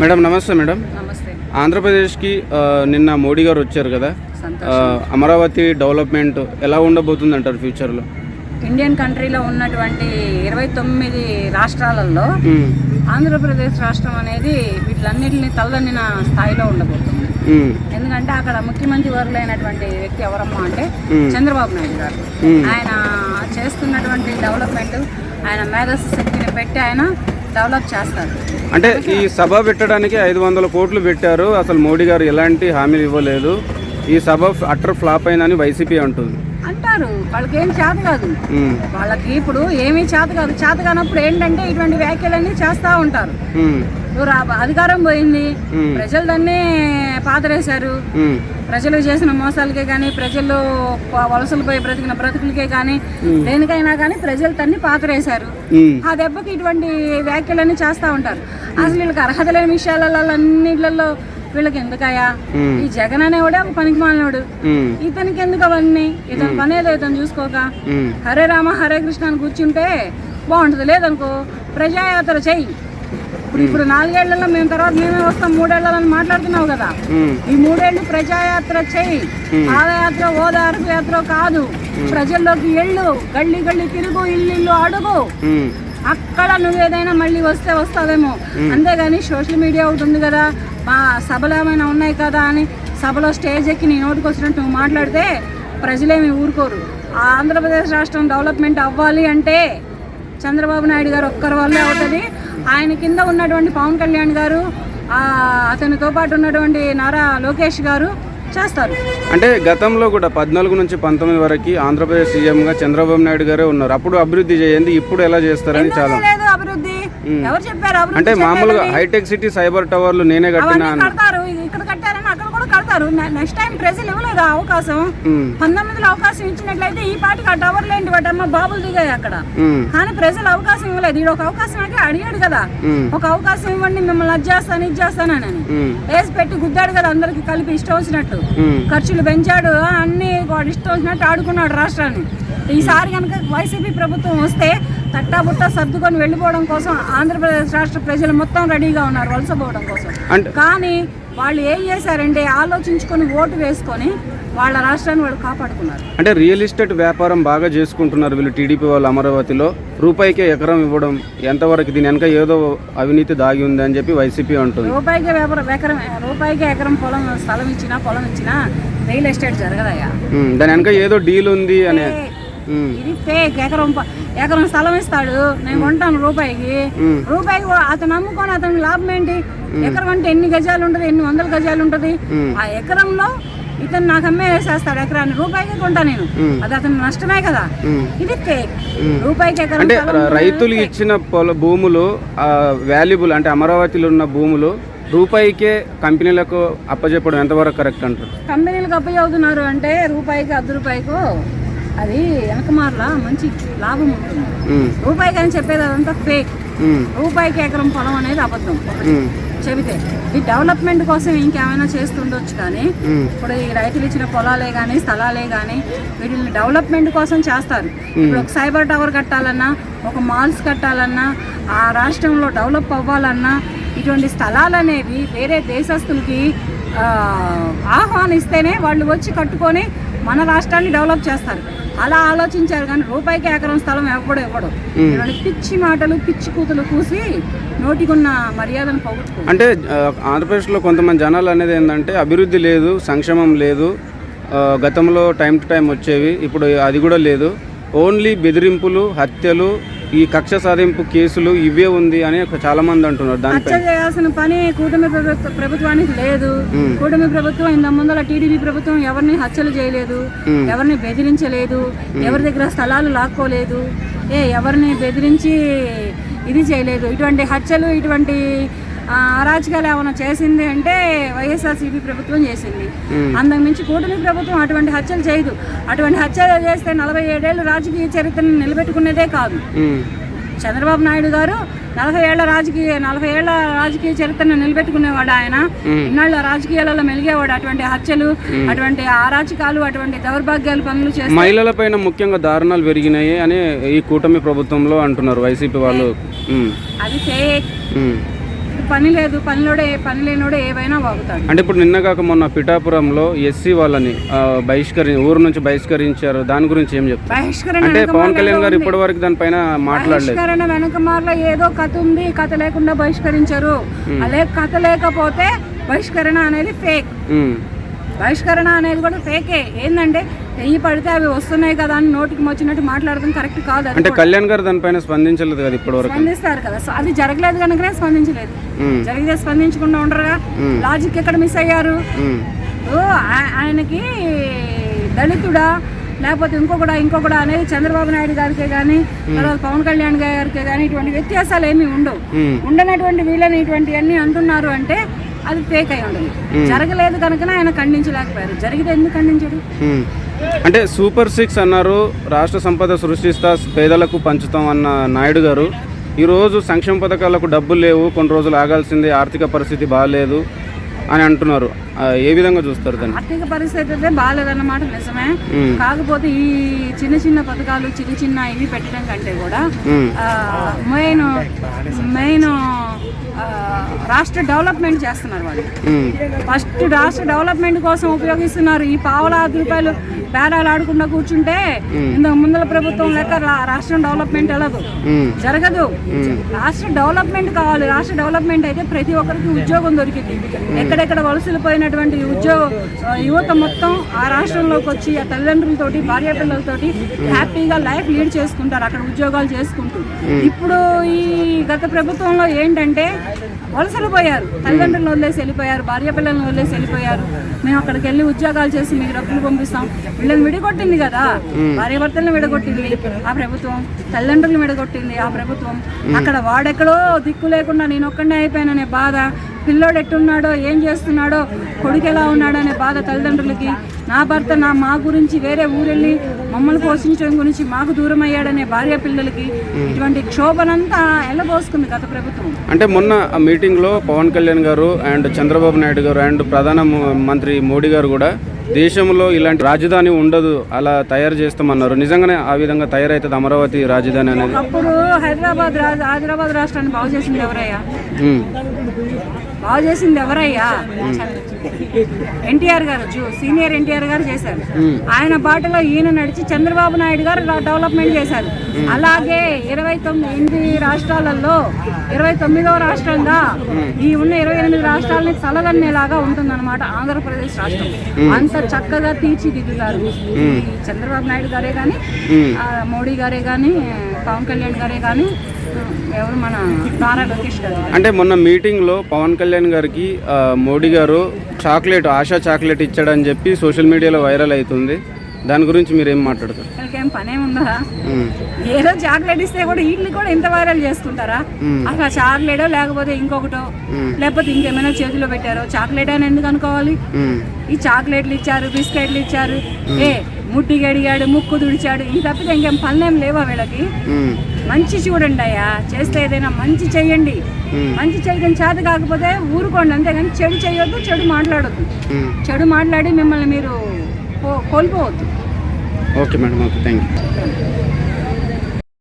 Madam నమస్తే madam. నమస్తే. ఆంధ్రప్రదేశ్కి నిన్న మోడీ గారు వచ్చారు కదా. అమరావతి డెవలప్మెంట్ ఎలా ఉండబోతుంది అంటారు ఫ్యూచర్లో? ఇండియన్ కంట్రీలో ఉన్నటువంటి ఇరవై తొమ్మిది రాష్ట్రాలలో ఆంధ్రప్రదేశ్ రాష్ట్రం అనేది వీటిలన్నిటిని తలదన్నిన స్థాయిలో ఉండబోతుంది. ఎందుకంటే అక్కడ ముఖ్యమంత్రి వర్గులైనటువంటి వ్యక్తి ఎవరమ్మా అంటే. చంద్రబాబు నాయుడు గారు. ఆయన చేస్తున్నటువంటి డెవలప్మెంట్ ఆయన మేధస్సు శక్తిని పెట్టి ఆయన డెవలప్ చేస్తారు. అంటే ఈ సభ పెట్టడానికి ఐదు వందల కోట్లు పెట్టారు. అసలు మోడీ గారు ఎలాంటి హామీలు ఇవ్వలేదు. ఈ సభ అటర్ ఫ్లాప్ అయిందని వైసీపీ అంటుంది. అంటారు. వాళ్ళకి ఏం చేత కాదు. వాళ్ళకి ఇప్పుడు ఏమీ చేత కాదు. చేత కానప్పుడు ఏంటంటే ఇటువంటి వ్యాఖ్యలన్నీ చేస్తూ ఉంటారు. అధికారం పోయింది. ప్రజలు దాన్ని పాతరేశారు. ప్రజలు చేసిన మోసాలకే కానీ ప్రజలు వలసలు పోయి బ్రతికిన బ్రతుకులకే కానీ దేనికైనా కానీ ప్రజలు తన్ని పాతరేశారు. ఆ దెబ్బకి ఇటువంటి వ్యాఖ్యలన్నీ చేస్తూ ఉంటారు. అసలు వీళ్ళకి అర్హత లేని విషయాలలో వీళ్ళకి ఎందుకయ్యా. ఈ జగన్ అనేవాడే ఒక పనికి మాలినోడు. ఇతనికి ఎందుకు అవన్నీ? ఇతని పని ఏదో ఇతను చూసుకోక. హరే రామ హరే కృష్ణ అని కూర్చుంటే బాగుంటుంది లేదనుకో ప్రజాయాత్ర చెయ్యి. ఇప్పుడు ఇప్పుడు నాలుగేళ్ళలో మేము తర్వాత మేమే వస్తాం మూడేళ్ళని మాట్లాడుతున్నావు కదా. ఈ మూడేళ్ళు ప్రజాయాత్ర చెయ్యి. పాదయాత్ర ఓదార్పు యాత్ర కాదు. ప్రజల్లోకి ఎళ్ళు గల్లీ గల్లీ తిరుగు ఇల్లు ఇల్లు అడుగు. అక్కడ నువ్వు ఏదైనా మళ్ళీ వస్తే వస్తావేమో. అంతేగాని సోషల్ మీడియా ఒకటి ఉంది కదా మా సభలు ఏమైనా ఉన్నాయి కదా అని సభలో స్టేజ్ ఎక్కి నీ నోటికి వచ్చినట్టు నువ్వు మాట్లాడితే ప్రజలేమి ఊరుకోరు. ఆ ఆంధ్రప్రదేశ్ రాష్ట్రం డెవలప్మెంట్ అవ్వాలి అంటే చంద్రబాబు నాయుడు గారు ఒక్కరి వల్లే అవుతుంది. ఆయన కింద ఉన్నటువంటి పవన్ కళ్యాణ్ గారు అతనితో పాటు ఉన్నటువంటి నారా లోకేష్ గారు చేస్తారు. అంటే గతంలో కూడా పద్నాలుగు నుంచి పంతొమ్మిది వరకు ఆంధ్రప్రదేశ్ సీఎంగా చంద్రబాబు నాయుడు గారే ఉన్నారు. అప్పుడు అభివృద్ధి చేయండి ఇప్పుడు ఎలా చేస్తారని చాలా లేదు అభివృద్ధి? ఎవరు చెప్పారు? అభివృద్ధి అంటే మామూలుగా హైటెక్ సిటీ సైబర్ టవర్లు నేనే కట్టినా అవన్నీ కడతారు ఇది ఇక్కడ కట్టారని కడతారు నెక్స్ట్ టైం ప్రజలు ఇవ్వలేదు ఆ అవకాశం. పంతొమ్మిదిలో అవకాశం ఇచ్చినట్లయితే ఈ పాటికి ఆ టవర్లు ఏంటి వాటమ్మ బాబులు దిగాయి అక్కడ. కానీ ప్రజలు అవకాశం ఇవ్వలేదు. ఈడు ఒక అవకాశం అంటే అడిగాడు కదా. ఒక అవకాశం ఇవ్వండి మిమ్మల్ని అది చేస్తాను ఇది చేస్తానని వేసి పెట్టి గుద్దాడు కదా అందరికి కలిపి ఇష్టం వచ్చినట్టు. ఖర్చులు పెంచాడు అన్ని వాడు ఇష్టం వచ్చినట్టు ఆడుకున్నాడు రాష్ట్రాన్ని. ఈసారి కనుక వైసీపీ ప్రభుత్వం వస్తే తట్టాబుట్టా సర్దుకొని వెళ్ళిపోవడం కోసం ఆంధ్రప్రదేశ్ రాష్ట్ర ప్రజలు మొత్తం రెడీగా ఉన్నారు వలసపోవడం కోసం. కానీ వాళ్ళు ఏం చేశారంటే ఆలోచించుకొని ఓటు వేసుకొని వాళ్ళ రాష్ట్రాన్ని వాళ్ళు కాపాడుకున్నారు. అంటే రియల్ ఎస్టేట్ వ్యాపారం బాగా చేసుకుంటున్నారు వీళ్ళు టీడీపీ వాళ్ళు అమరావతిలో. రూపాయికే ఎకరం ఇవ్వడం ఎంతవరకు దీని వెనక ఏదో అవినీతి దాగి ఉంది అని చెప్పి వైసీపీ అంటుంది. రూపాయికి వ్యాపారం ఎకరం రూపాయికి ఎకరం పొలం స్థలం ఇచ్చినా పొలం ఇచ్చినా రియల్ ఎస్టేట్ జరగదయ్యా. దాని వెనక ఏదో డీల్ ఉంది అనే ఇది ఫేక్ ఎకరం ఎకరం స్థలం ఇస్తాడు. నేను కొంటాను రూపాయికి. రూపాయికి అతను అమ్ముకొని అతనికి లాభం ఏంటి? ఎకరం అంటే ఎన్ని గజాలు ఉంటుంది? ఎన్ని వందల గజాలు ఉంటుంది? ఆ ఎకరంలో ఇతను నాకు అమ్మే వేసేస్తాడు ఎకరాన్ని. రూపాయికి కొంటా నేను. అది అతను నష్టమే కదా. ఇది ఫేక్. రూపాయికి ఎకరం అంటే రైతులు ఇచ్చిన పొల భూములు వాల్యుబుల్ అంటే అమరావతిలో ఉన్న భూములు రూపాయికే కంపెనీలకు అప్పచెప్పడం ఎంతవరకు కరెక్ట్ అంటారు? కంపెనీలకు అప్పయ్య అవుతున్నారు అంటే రూపాయికి అర్ధ రూపాయికు అది వెనకమార్ల మంచి లాభం ఉంటుంది. ఉమ్, రూపాయికి అని చెప్పేది అదంతా ఫేక్ రూపాయికి ఎకరం పొలం అనేది అబద్ధం. చెబితే ఈ డెవలప్మెంట్ కోసం ఇంకేమైనా చేస్తుండొచ్చు కానీ ఇప్పుడు ఈ రైతులు ఇచ్చిన పొలాలే కానీ స్థలాలే కానీ వీటిని డెవలప్మెంట్ కోసం చేస్తారు. ఇప్పుడు ఒక సైబర్ టవర్ కట్టాలన్నా ఒక మాల్స్ కట్టాలన్నా ఆ రాష్ట్రంలో డెవలప్ అవ్వాలన్నా ఇటువంటి స్థలాలు అనేవి వేరే దేశస్తులకి ఆహ్వానిస్తేనే వాళ్ళు వచ్చి కట్టుకొని మన రాష్ట్రాన్ని డెవలప్ చేస్తారు. అలా ఆలోచించారు కానీ రూపాయికి ఎకరం స్థలం ఎవ్వడు ఇవ్వడు. పిచ్చి మాటలు పిచ్చి కూతులు కూసి నోటికున్న మర్యాదను పోగొట్టుకో అంటే ఆంధ్రప్రదేశ్లో కొంతమంది జనాలు అనేది ఏంటంటే అభివృద్ధి లేదు సంక్షేమం లేదు గతంలో టైం టు టైం వచ్చేవి ఇప్పుడు అది కూడా లేదు. ఓన్లీ బెదిరింపులు హత్యలు ఈ కక్ష సాధింపు కేసులు ఇవే ఉంది అని ఒక చాలా మంది అంటున్నారు దానిపై. హత్య చేయాల్సిన పని కూటమి ప్రభుత్వ ప్రభుత్వానికి లేదు. కూటమి ప్రభుత్వం ఇంత ముందర టీడీపీ ప్రభుత్వం ఎవరిని హత్యలు చేయలేదు. ఎవరిని బెదిరించలేదు. ఎవరి దగ్గర స్థలాలు లాక్కోలేదు. ఏ ఎవరిని బెదిరించి ఇది చేయలేదు. ఇటువంటి హత్యలు ఇటువంటి అరాచకాలు ఏమైనా చేసింది అంటే వైఎస్ఆర్సీపీ ప్రభుత్వం చేసింది. అంతకు మించి కూటమి ప్రభుత్వం అటువంటి హత్యలు చేయదు. అటువంటి హత్యలు చేస్తే నలభై ఏడేళ్ళు రాజకీయ చరిత్రను నిలబెట్టుకునేదే కాదు. చంద్రబాబు నాయుడు గారు నలభై ఏళ్ళ రాజకీయ నలభై ఏళ్ళ రాజకీయ చరిత్రను నిలబెట్టుకునేవాడు ఆయన. ఇన్నాళ్ళ రాజకీయాలలో మెలిగేవాడు అటువంటి హత్యలు అటువంటి అరాచకాలు అటువంటి దౌర్భాగ్యాలు పనులు చేసి మహిళలపైన ముఖ్యంగా దారుణాలు పెరిగినాయి అని ఈ కూటమి ప్రభుత్వంలో అంటున్నారు వైసీపీ వాళ్ళు. అది. ఫేక్ పని లేదు పనిలోడే పని లేనోడే ఏవైనా వాగుతాడు. అంటే ఇప్పుడు నిన్న కాక మొన్న పిఠాపురంలో ఎస్సీ వాళ్ళని బహిష్కరి ఊరు నుంచి బహిష్కరించారు. దాని గురించి ఏం చెప్తారు? బహిష్కరణ అంటే పవన్ కళ్యాణ్ గారు. ఇప్పటి వరకు దానిపైన మాట్లాడలేదు. బహిష్కరణ వెనక మార్లో ఏదో కథ ఉంది కథ లేకుండా బహిష్కరించరు. అలే కథ లేకపోతే బహిష్కరణ అనేది ఫేక్ బహిష్కరణ అనేది కూడా ఫేకే ఏంటంటే వెయ్యి పడితే అవి వస్తున్నాయి కదా అని నోటికి వచ్చినట్టు మాట్లాడడం కరెక్ట్ కాదు అంటే కళ్యాణ్ గారు దానిపైన స్పందించలేదు కదా వరకు? స్పందిస్తారు కదా. సో అది జరగలేదు కనుకనే స్పందించలేదు. జరిగితే స్పందించకుండా ఉండరుగా. లాజిక్ ఎక్కడ మిస్ అయ్యారు? ఆయనకి దళితుడా? లేకపోతే ఇంకొకడా? ఇంకొకడా అనేది చంద్రబాబు నాయుడు గారికే కానీ తర్వాత పవన్ కళ్యాణ్ గారికే కానీ ఇటువంటి వ్యత్యాసాలు ఏమీ ఉండవు. ఉండనటువంటి వీళ్ళని ఇటువంటివన్నీ అంటున్నారు అంటే అది ఫేక్ అయి ఉండదు జరగలేదు కనుక ఆయన ఖండించలేకపోయారు. జరిగితే ఎందుకు ఖండించడు. అంటే సూపర్ సిక్స్ అన్నారు రాష్ట్ర సంపద సృష్టిస్తా పేదలకు పంచుతాం అన్న నాయుడు గారు. ఈరోజు సంక్షేమ పథకాలకు డబ్బులు లేవు కొన్ని రోజులు ఆగాల్సిందే ఆర్థిక పరిస్థితి బాగాలేదు అని అంటున్నారు. ఏ విధంగా చూస్తారు దాన్ని? ఆర్థిక పరిస్థితి అయితే బాగాలేదన్నమాట నిజమే. కాకపోతే ఈ చిన్న చిన్న పథకాలు చిన్న చిన్న ఇవి పెట్టడం కంటే కూడా మెయిన్ మెయిన్ రాష్ట్ర డెవలప్మెంట్ చేస్తున్నారు వాళ్ళు. ఫస్ట్ రాష్ట్ర డెవలప్మెంట్ కోసం ఉపయోగిస్తున్నారు ఈ పావుల రూపాయలు బేరాలు ఆడకుండా కూర్చుంటే ఇంతకు ముందల ప్రభుత్వం లెక్క రాష్ట్రం డెవలప్మెంట్ వెళ్ళదు. జరగదు. రాష్ట్ర డెవలప్మెంట్ కావాలి. రాష్ట్ర డెవలప్మెంట్ అయితే ప్రతి ఒక్కరికి ఉద్యోగం దొరికింది. ఎక్కడెక్కడ వలసలు పోయినటువంటి ఉద్యోగ యువత మొత్తం ఆ రాష్ట్రంలోకి వచ్చి ఆ తల్లిదండ్రులతోటి భార్య పిల్లలతోటి హ్యాపీగా లైఫ్ లీడ్ చేసుకుంటారు. అక్కడ ఉద్యోగాలు చేసుకుంటూ. ఇప్పుడు ఈ గత ప్రభుత్వంలో ఏంటంటే వలసలు పోయారు. తల్లిదండ్రులను వదిలేసి వెళ్ళిపోయారు. భార్య పిల్లల్ని వదిలేసి వెళ్ళిపోయారు. మేము అక్కడికి వెళ్ళి ఉద్యోగాలు చేసి మీకు డబ్బులు పంపిస్తాం. వీళ్ళని విడగొట్టింది కదా. భార్య భర్తలను విడగొట్టింది. ఆ ప్రభుత్వం తల్లిదండ్రులను విడగొట్టింది. ఆ ప్రభుత్వం అక్కడ వాడెక్కడో దిక్కు లేకుండా నేను ఒక్కడే అయిపోయాననే బాధ. పిల్లోడు ఎట్టున్నాడో ఏం చేస్తున్నాడో కొడుకు ఎలా ఉన్నాడో అనే బాధ తల్లిదండ్రులకి. నా భర్త నా మా గురించి వేరే ఊరెళ్ళి మమ్మల్ని పోషించడం గురించి మాకు దూరం అయ్యాడనే భార్య పిల్లలకి ఇటువంటి క్షోభనంతా ఎల్లబోసుకుంది గత ప్రభుత్వం. అంటే మొన్న ఆ మీటింగ్లో పవన్ కళ్యాణ్ గారు అండ్ చంద్రబాబు నాయుడు గారు అండ్ ప్రధాన మంత్రి మోడీ గారు కూడా దేశంలో ఇలాంటి రాజధాని ఉండదు అలా తయారు చేస్తామన్నారు. నిజంగానే ఆ విధంగా తయారైతుంది అమరావతి రాజధాని అనేది? అప్పుడు హైదరాబాద్ హైదరాబాద్ రాష్ట్రాన్ని బాగు చేసింది ఎవరయ్యా? బాగు చేసింది ఎవరయ్యా? ఎన్టీఆర్ గారు జూ సీనియర్ ఎన్టీఆర్ గారు చేశారు. ఆయన బాటలో ఈయన నడిచి చంద్రబాబు నాయుడు గారు డెవలప్మెంట్ చేశారు. అలాగే ఇరవై తొమ్మిది ఎనిమిది రాష్ట్రాలలో ఇరవై తొమ్మిదవ రాష్ట్రంగా ఈ ఉన్న ఇరవై ఎనిమిది రాష్ట్రాలని తలదన్నేలాగా ఉంటుందన్నమాట ఆంధ్రప్రదేశ్ రాష్ట్రం. అంత చక్కగా తీర్చిదిద్దుతారు. ఈ చంద్రబాబు నాయుడు గారే కానీ మోడీ గారే కానీ పవన్ కళ్యాణ్ గారే కానీ ఎవరు మన నారా లోకేష్ గారు? అంటే మొన్న మీటింగ్లో పవన్ కళ్యాణ్ గారికి మోడీ గారు చాక్లెట్ ఆశా చాక్లెట్ ఇచ్చాడని చెప్పి సోషల్ మీడియాలో వైరల్ అవుతుంది. దాని గురించి మీరు ఏం మాట్లాడతారు వీళ్ళకేం ఏదో చాక్లెట్ ఇస్తే కూడా వీటిని కూడా ఇంత వైరల్ చేసుకుంటారా? అసలు చాక్లెటో లేకపోతే ఇంకొకటో? లేకపోతే ఇంకేమైనా చేతిలో పెట్టారో? చాక్లెట్ అని ఎందుకు అనుకోవాలి? ఈ చాక్లెట్లు ఇచ్చారు బిస్కెట్లు ఇచ్చారు. ఏ ముట్టి గడిగాడు ముక్కు తుడిచాడు. ఈ తప్పితే ఇంకేం పనులేం లేవా వీళ్ళకి? మంచి చూడండి అయ్యా. చేస్తే ఏదైనా మంచి చెయ్యండి మంచి చేయడం చేత కాకపోతే ఊరుకోండి. అంతేగాని చెడు చేయొద్దు చెడు మాట్లాడొద్దు. చెడు మాట్లాడి మిమ్మల్ని మీరు కోల్పోవద్దు. Okay madam okay. Thank you